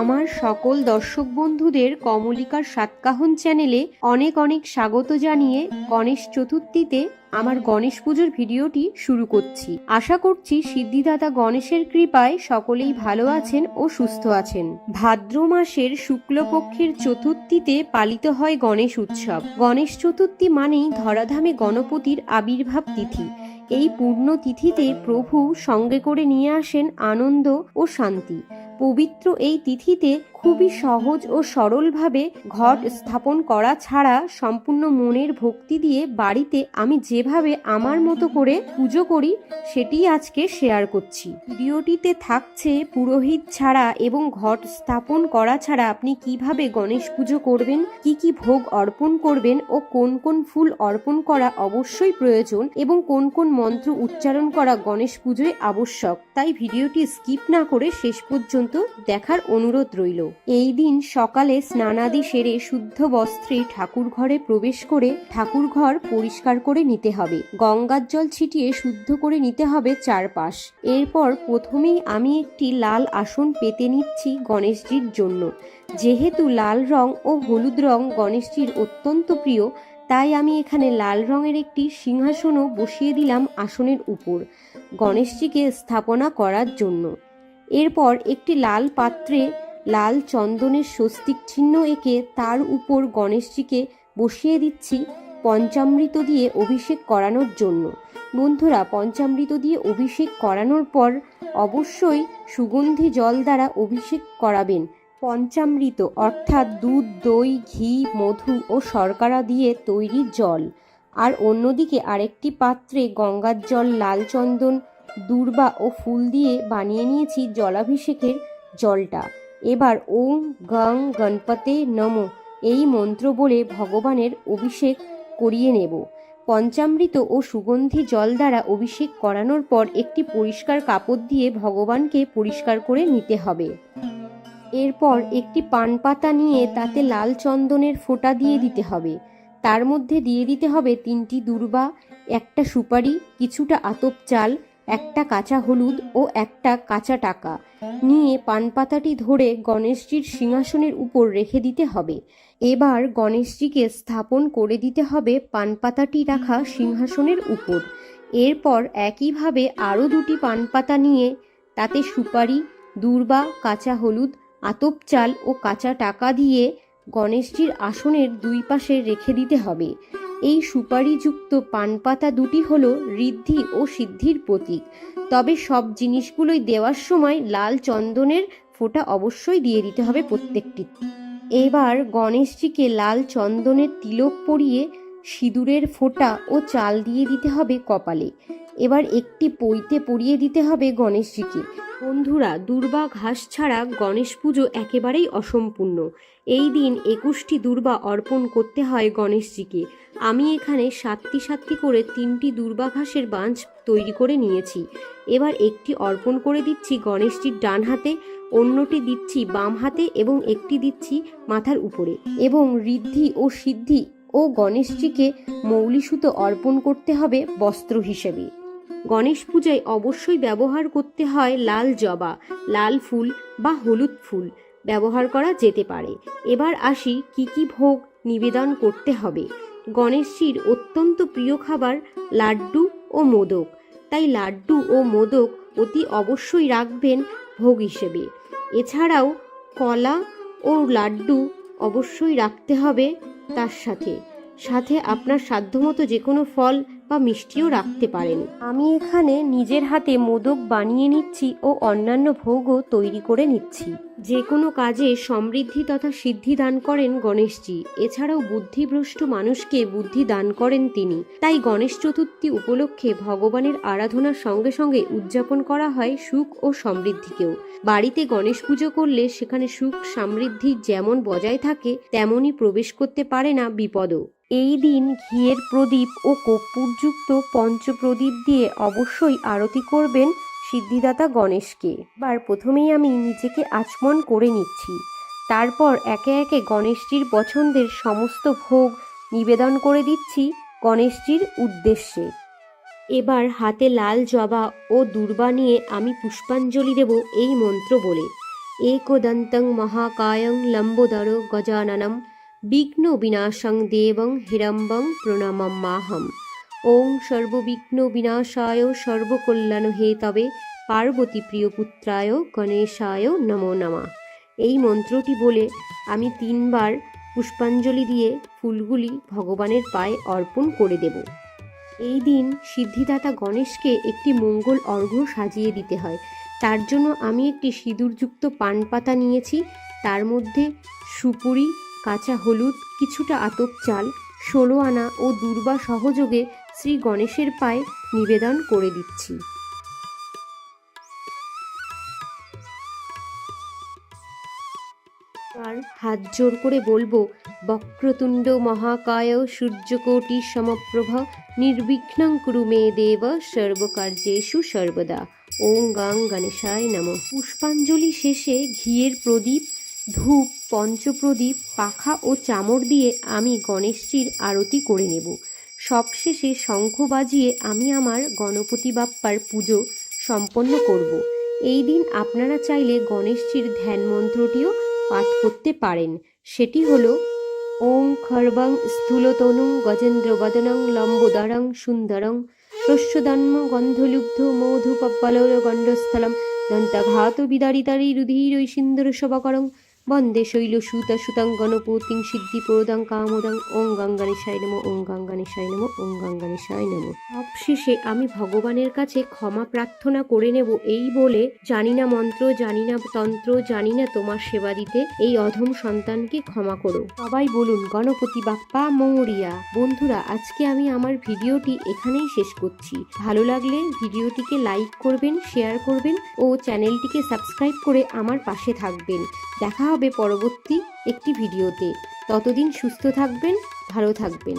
আমার সকল দর্শক বন্ধুদের কমলিকার সাতকাহন চ্যানেলে অনেক অনেক স্বাগত জানিয়ে গণেশ চতুর্থীতে আমার গণেশ পুজোর ভিডিওটি শুরু করছি। আশা করছি সিদ্ধিদাতা গণেশের কৃপায় সকলেই ভালো আছেন ও সুস্থ আছেন। ভাদ্র মাসের শুক্লপক্ষের চতুর্থীতে পালিত হয় গণেশ উৎসব। গণেশ চতুর্থী মানেই ধরাধামে গণপতির আবির্ভাব তিথি। এই পূর্ণ তিথিতে প্রভু সঙ্গে করে নিয়ে আসেন আনন্দ ও শান্তি। পবিত্র এই তিথিতে খুবই সহজ ও সরলভাবে ঘট স্থাপন করা ছাড়া সম্পূর্ণ মনের ভক্তি দিয়ে বাড়িতে আমি যেভাবে আমার মতো করে পুজো করি সেটি আজকে শেয়ার করছি। ভিডিওটিতে থাকছে পুরোহিত ছাড়া এবং ঘট স্থাপন করা ছাড়া আপনি কীভাবে গণেশ পুজো করবেন, কি কি ভোগ অর্পণ করবেন ও কোন কোন ফুল অর্পণ করা অবশ্যই প্রয়োজন এবং কোন কোন মন্ত্র উচ্চারণ করা গণেশ পুজোয় আবশ্যক। তাই ভিডিওটি স্কিপ না করে শেষ পর্যন্ত দেখার অনুরোধ রইল। এই দিন সকালে স্নানাদি সেরে শুদ্ধ বস্ত্রে ঠাকুর ঘরে প্রবেশ করে ঠাকুর ঘর পরিষ্কার করে নিতে হবে। গঙ্গার জল ছিটিয়ে শুদ্ধ করে নিতে হবে চারপাশ। এরপর প্রথমেই আমি একটি লাল আসন পেতে নিচ্ছি গণেশজির জন্য। যেহেতু লাল রং ও হলুদ রং গণেশজির অত্যন্ত প্রিয়, তাই আমি এখানে লাল রঙের একটি সিংহাসনও বসিয়ে দিলাম আসনের উপর গণেশজিকে স্থাপনা করার জন্য। এরপর একটি লাল পাত্রে লাল চন্দনের স্বস্তিক চিহ্ন এঁকে তার উপর গণেশজিকে বসিয়ে দিচ্ছি পঞ্চামৃত দিয়ে অভিষেক করানোর জন্য। বন্ধুরা, পঞ্চামৃত দিয়ে অভিষেক করানোর পর অবশ্যই সুগন্ধি জল দ্বারা অভিষেক করাবেন। পঞ্চামৃত অর্থাৎ দুধ, দই, ঘি, মধু ও শর্করা দিয়ে তৈরি জল। আর অন্যদিকে আরেকটি পাত্রে গঙ্গার জল, লাল চন্দন, দূর্বা ও ফুল দিয়ে বানিয়ে নিয়েছি জলাভিষেকের জলটা। এবার ওম গং গণপতে নম, এই মন্ত্র বলে ভগবানের অভিষেক করিয়ে নেব। পঞ্চামৃত ও সুগন্ধি জল দ্বারা অভিষেক করানোর পর একটি পরিষ্কার কাপড় দিয়ে ভগবানকে পরিষ্কার করে নিতে হবে। এরপর একটি পান পাতা নিয়ে তাতে লাল চন্দনের ফোঁটা দিয়ে দিতে হবে। তার মধ্যে দিয়ে দিতে হবে তিনটি দুর্বা, একটা সুপারি, কিছুটা আতপ চাল একটা কাঁচা হলুদ ও একটা কাঁচা টাকা। নিয়ে পানপাতাটি ধরে গণেশজির সিংহাসনের উপর রেখে দিতে হবে। এবার গণেশজিকে স্থাপন করে দিতে হবে পানপাতাটি রাখা সিংহাসনের উপর। এরপর একইভাবে আরও দুটি পানপাতা নিয়ে তাতে সুপারি, দূর্বা, কাঁচা হলুদ, আতপ চাল ও কাঁচা টাকা দিয়ে গণেশজির আসনের দুই পাশে রেখে দিতে হবে। এই সুপারিযুক্ত পানপাতা দুটি হল ঋদ্ধি ও সিদ্ধির প্রতীক। তবে সব জিনিসগুলোই দেওয়ার সময় লাল চন্দনের ফোঁটা অবশ্যই দিয়ে দিতে হবে প্রত্যেকটি। এবার গণেশজিকে লাল চন্দনের তিলক পরিয়ে সিঁদুরের ফোঁটা ও চাল দিয়ে দিতে হবে কপালে। এবার একটি পইতে পরিয়ে দিতে হবে গণেশজিকে। বন্ধুরা, দুর্বা ঘাস ছাড়া গণেশ পুজো একেবারেই অসম্পূর্ণ। এই দিন একুশটি দুর্বা অর্পণ করতে হয় গণেশজিকে। আমি এখানে সাতটি সাতটি করে তিনটি দুর্বা ঘাসের বাঞ্চ তৈরি করে নিয়েছি। এবার একটি অর্পণ করে দিচ্ছি গণেশজির ডান হাতে, অন্যটি দিচ্ছি বাম হাতে এবং একটি দিচ্ছি মাথার উপরে। এবং ঋদ্ধি ও সিদ্ধি ও গণেশজিকে মৌলিসুতো অর্পণ করতে হবে বস্ত্র হিসেবে। গণেশ পূজায় অবশ্যই ব্যবহার করতে হয় লাল জবা, লাল ফুল বা হলুদ ফুল। ব্যবহার করা যেতে পারে। এবার আসি কি কি ভোগ নিবেদন করতে হবে। গণেশজির অত্যন্ত প্রিয় খাবার লাড্ডু ও মোদক। তাই লাড্ডু ও মোদক অতি অবশ্যই রাখবেন ভোগ হিসেবে। এছাড়াও কলা ও লাড্ডু অবশ্যই রাখতে হবে তার সাথে। সাথে আপনার সাধ্যমতো যে কোনো ফল বা মিষ্টিও রাখতে পারেন। আমি এখানে নিজের হাতে মোদক বানিয়ে নিচ্ছি ও অন্যান্য ভোগও তৈরি করে নিচ্ছি। যে কোনো কাজে সমৃদ্ধি তথা সিদ্ধি দান করেন গণেশজি। এছাড়াও বুদ্ধিভ্রষ্ট মানুষকে বুদ্ধি দান করেন তিনি। তাই গণেশ চতুর্থী উপলক্ষে ভগবানের আরাধনার সঙ্গে সঙ্গে উদযাপন করা হয় সুখ ও সমৃদ্ধিকেও। বাড়িতে গণেশ পুজো করলে সেখানে সুখ সমৃদ্ধি যেমন বজায় থাকে তেমনই প্রবেশ করতে পারে না বিপদও। এই দিন ঘিয়ের প্রদীপ ও কর্পূরযুক্ত পঞ্চপ্রদীপ দিয়ে অবশ্যই আরতি করবেন সিদ্ধিদাতা গণেশকে। এবার প্রথমেই আমি নিজেকে আচমন করে নিচ্ছি। তারপর একে একে গণেশজির পছন্দের সমস্ত ভোগ নিবেদন করে দিচ্ছি গণেশজির উদ্দেশ্যে। এবার হাতে লাল জবা ও দুর্বা নিয়ে আমি পুষ্পাঞ্জলি দেব এই মন্ত্র বলে। একদন্तं মহাকায়ং লম্বোদর গজাননম বিঘ্ন বিনাশং দেবং হিরম্বং প্রণামম মাহম। ওং সর্ববিঘ্ন বিনাশায় সর্বকল্যাণ হে তবে পার্বতী প্রিয় পুত্রায় গণেশায় নমো নমা। এই মন্ত্রটি বলে আমি তিনবার পুষ্পাঞ্জলি দিয়ে ফুলগুলি ভগবানের পায়ে অর্পণ করে দেব। এই দিন সিদ্ধিদাতা গণেশকে একটি মঙ্গল অর্ঘ্য সাজিয়ে দিতে হয়। তার জন্য আমি একটি সিঁদুরযুক্ত পান পাতা নিয়েছি। তার মধ্যে সুপুরি কাঁচা হলুদ, কিছুটা আতপ চাল, ষোলো আনা ও দুর্বা সহযোগে শ্রী গণেশের পায়ে নিবেদন করে দিচ্ছি। আর হাত জোর করে বলব, বক্রতুণ্ড মহাকায় সূর্যকোটি সমপ্রভ, নির্বিঘ্নং কুরু মে দেব সর্বকার্যেষু সর্বদা। ওং গাং গণেশায় নম। পুষ্পাঞ্জলি শেষে ঘিয়ের প্রদীপ ধূপ, পঞ্চপ্রদীপ, পাখা ও চামর দিয়ে আমি গণেশজির আরতি করে নেব। সবশেষে শঙ্খ বাজিয়ে আমি আমার গণপতি বাপ্পার পুজো সম্পন্ন করব। এই দিন আপনারা চাইলে গণেশজির ধ্যান মন্ত্রটিও পাঠ করতে পারেন। সেটি হল, ওং খর্বং স্থূলতনুং গজেন্দ্রবদনং লম্বোদরং সুন্দরং প্রস্যদন্ম গন্ধলুব্ধ মধুপপ্পলর গণ্ডস্থলম দন্তঘাত বিদারিতারি রুধিরৈসিন্দর শবকরং বন্দে শৈলসূত সুতং গণপতিং সিদ্ধিপ্রদং কামোদং ওং গঙ্গানেশায় নম, ওং গঙ্গানেশায় নম, ওং গঙ্গানেশায় নম। সবশেষে আমি ভগবানের কাছে ক্ষমা প্রার্থনা করে নেব এই বলে জানি না মন্ত্র, জানি না তন্ত্র, জানি না তোমার সেবা দিতে এই অধম সন্তানকে ক্ষমা করো। সবাই বলুন, গণপতি বাপ্পা মৌরিয়া বন্ধুরা, আজকে আমি আমার ভিডিওটি এখানেই শেষ করছি। ভালো লাগলে ভিডিওটিকে লাইক করবেন, শেয়ার করবেন ও চ্যানেলটিকে সাবস্ক্রাইব করে আমার পাশে থাকবেন। দেখা হবে পরবর্তী একটি ভিডিওতে। ততদিন সুস্থ থাকবেন ভালো থাকবেন।